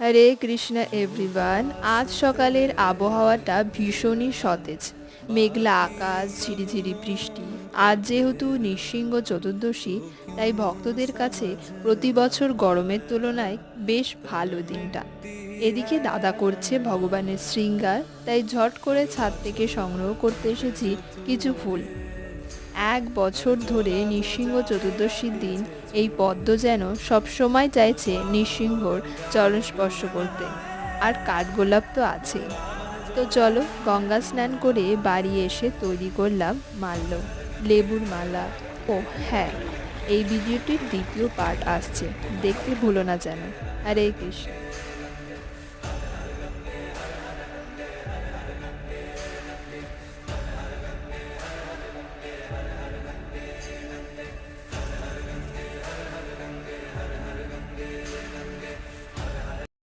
হরে Krishna everyone আজ সকালের আবহাওয়াটা ভীষণই সতেজ। মেঘলা আকাশ, ঝিরিঝিরি বৃষ্টি। আজ যেহেতু নৃসিংহ চতুর্দশী, তাই ভক্তদের কাছে প্রতি বছর গরমের তুলনায় বেশ ভালো দিনটা। এদিকে দাদা করছে ভগবানের শৃঙ্গার, তাই ঝট করে ছাদ থেকে সংগ্রহ করতে এসেছি কিছু ফুল। এক বছর ধরে নৃসিংহ চতুর্দশীর দিন এই পদ্ম যেন সবসময় চাইছে নৃসিংহর চরণ স্পর্শ করতে। আর কাঠগোলাপ তো আছেই। তো চলো গঙ্গা স্নান করে বাড়ি এসে তৈরি করলাম মাল্য, লেবুর মালা। ও হ্যাঁ এই ভিডিওটির দ্বিতীয় পার্ট আসছে। দেখতে ভুলো না যেন। হরে কৃষ্ণ।